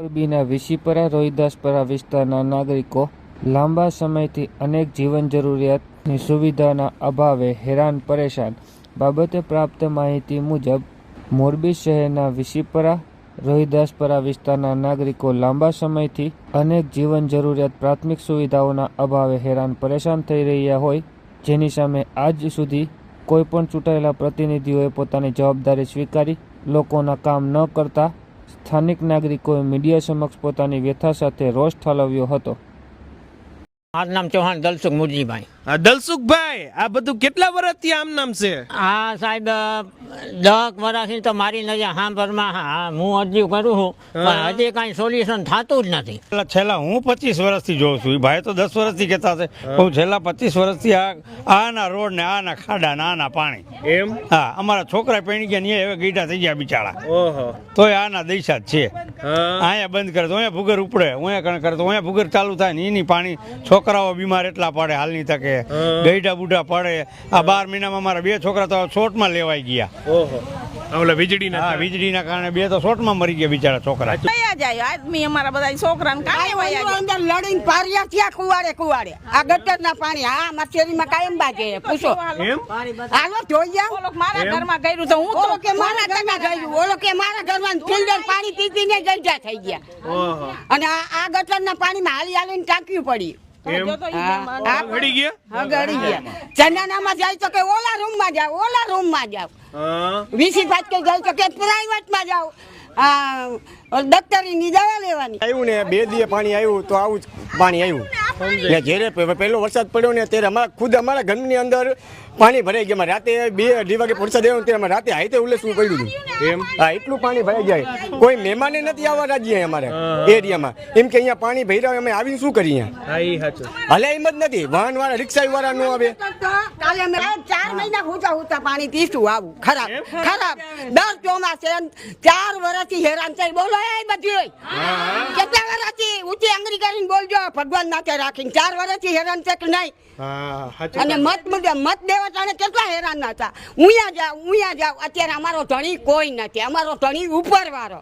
મોરબીના વિશીપરા રોહિદાસપરા વિસ્તારના નાગરિકો લાંબા સમયથી અનેક જીવન જરૂરિયાતની સુવિધાના અભાવે હેરાન પરેશાન. બાબતે પ્રાપ્ત માહિતી મુજબ, મોરબી શહેરના વિશીપરા રોહિદાસપરા વિસ્તારના નાગરિકો લાંબા સમયથી અનેક જીવન જરૂરિયાત પ્રાથમિક સુવિધાઓના અભાવે હેરાન પરેશાન થઈ રહ્યા હોય, જેની સામે આજ સુધી કોઈ પણ ચૂંટાયેલા પ્રતિનિધિઓએ પોતાની જવાબદારી સ્વીકારી, લોકોના કામ ન કરતા સ્થાનિક નાગરિકોએ મીડિયા સમક્ષ પોતાની વ્યથા સાથે રોષ ઠાલવ્યો હતો. મારું નામ ચૌહાણ દલસુખ મુરજીભાઈ. દલસુખભાઈ આ બધું કેટલા વર્ષથી આમ નામ છે? આ સાહેબ દસ વર્ષથી તો મારી નજર હાંભરમાં હા હું અરજી કરું છું પણ હજી કાંઈ સોલ્યુશન થતું જ નથી. છેલ્લા છેલ્લા હું પચીસ વર્ષથી જોઉં છું ભાઈ તો દસ વર્ષથી કહેતા છે હું. છેલ્લા પચીસ વર્ષથી આ આના રોડ ને આના ખાડા ને આના પાણી. એમ? હા અમારા છોકરા પેણી ગયા ને એ હવે ગઈઢા થઈ ગયા બિચારા. ઓહો. તોય આના દૈસા જ છે. હા. અહીંયા બંધ કરે તો અહીંયા ભૂગર ઉપડે અહીંયા કણ કરે તો અહીંયા ભૂગર ચાલુ થાય ને એની પાણી છોકરાઓ બીમાર એટલા પડે હાલની તકે. ગઈઢા બુઢા પડે. આ બાર મહિનામાં મારા બે છોકરા તો શોર્ટમાં લેવાઈ ગયા. ઓહો. ઓલા વીજળીના હા વીજળીના કારણે બે તો શોર્ટમાં મરી ગયા બિચારા છોકરા. જાય? આદમી અમારા બધા છોકરાને કાંઈ વયા અંદર લડીને પાર્યા થયા કુવાડે કુવાડે? આ ગટરના પાણી હા માથેરીમાં કાયમ બાજે. પૂછો. એમ? હાલો જોઈ મારા ઘરમાં ગયું તો હું તો કે મારા ઘરમાં ગયું ઓલો કે મારા ઘરમાં ફિલ્ટર પાણી પી પીને ગઈઢા થઈ ગયા. અને આ આ ગટરના પાણીમાં હાલી હાલીને ટાંક્યું પડી ગયા? ગયા. ચંદનામાં જાય તો કે ઓલા રૂમમાં જાવ ઓલા રૂમમાં જાવ હા. વીસી ફાટકે જાય તો કે પ્રાઇવેટમાં જાવ આ ડોક્ટરીની દવા લેવાની. આવ્યું ને બે દિવસ પાણી આવ્યું તો આવું જ પાણી આવ્યું. ને જ્યારે પહેલો વરસાદ પડ્યો ને ત્યારે અમારા ખુદ અમારા ઘરની અંદર પાણી ભરાઈ ગયા. રાતે બે અઢી વાગે વરસાદ આવ્યો ત્યારે અમારે રાતે હાઈતે ઉલ્લેસવું પડ્યું હતું. એમ? હા એટલું પાણી ભરાઈ જાય. કોઈ મહેમાને નથી આવવા રાજી અમારે એરિયામાં. એમ કે અહીંયા પાણી ભર્યા અમે આવીને શું કરીએ હલે એમ જ નથી. વાહન વાળા રિક્ષા વાળા નો આવે. કાલે અમે ચાર મહિના હુતા હુતા પાણી પીશું આવું. ખરાબ ખરાબ. દસ ચોમાસે ચાર વર્ષથી હેરાન થઈ બોલો એ બધી કેટલા વર્ષથી ઊંચી આંગળી કરીને બોલજો ભગવાન નાથે રાખીને ચાર વર્ષથી હેરાન છે કે નહીં? અને મત મુદ્દે મત દેવા તાણે કેટલા હેરાન હતા. ઉયા જાવ ઉયા જાવ અત્યારે અમારો ધણી કોઈ નથી અમારો ધણી ઉપર વાળો